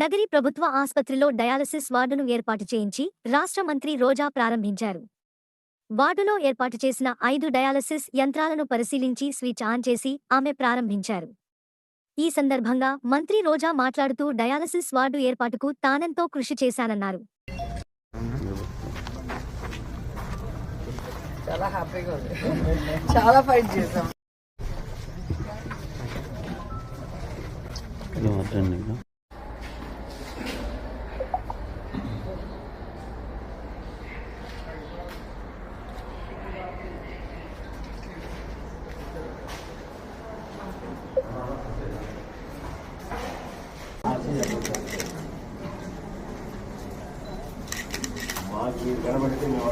నగరి ప్రభుత్వ ఆస్పత్రిలో డయాలసిస్ వార్డును ఏర్పాటు చేయించి రాష్ట్ర మంత్రి రోజా ప్రారంభించారు. వార్డులో ఏర్పాటు చేసిన ఐదు డయాలసిస్ యంత్రాలను పరిశీలించి స్విచ్ ఆన్ చేసి ఆమె ప్రారంభించారు. ఈ సందర్భంగా మంత్రి రోజా మాట్లాడుతూ డయాలసిస్ వార్డు ఏర్పాటుకు తానెంతో కృషి చేశానన్నారు. చాలా హ్యాపీగా ఉంది. చాలా ఫైట్ 여러분들께 니다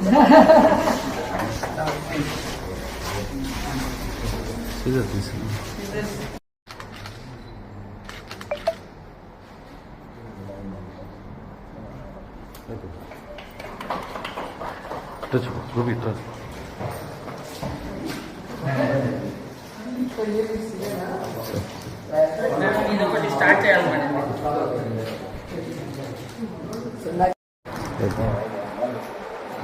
그렇죠. 뭐. 여기 있다. 스타트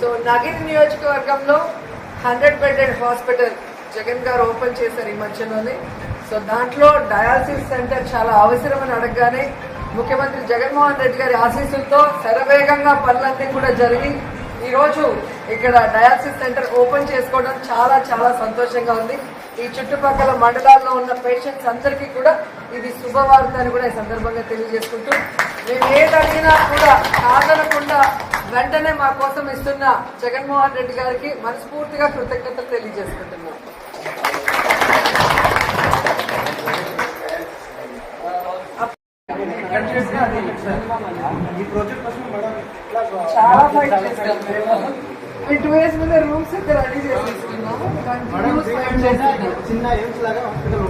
సో నగిరి నియోజకవర్గంలో హండ్రెడ్ బెడెడ్ హాస్పిటల్ జగన్ గారు ఓపెన్ చేశారు ఈ మధ్యలోనే. సో దాంట్లో డయాలసిస్ సెంటర్ చాలా అవసరమని అడగగానే ముఖ్యమంత్రి జగన్మోహన్ రెడ్డి గారి ఆశీస్సులతో శరవేగంగా పనులన్నీ కూడా జరిగి ఈరోజు ఇక్కడ డయాలసిస్ సెంటర్ ఓపెన్ చేసుకోవడం చాలా చాలా సంతోషంగా ఉంది. ఈ చుట్టుపక్కల మండలాల్లో ఉన్న పేషెంట్స్ అందరికీ కూడా ఇది శుభవార్త అని కూడా ఈ సందర్భంగా తెలియజేసుకుంటూ మేము కూడా కాదనకుండా వెంటనే మా కోసం ఇస్తున్న జగన్మోహన్ రెడ్డి గారికి మనస్ఫూర్తిగా కృతజ్ఞతలు తెలియజేసుకుంటున్నాం. చాలా ఫైట్ చేస్తాం మేము టూ ఇయర్స్ మీద రూమ్స్ ఇక్కడ రెడీ చేసి చిన్న ఎయిమ్స్ లాగా హాస్పిటల్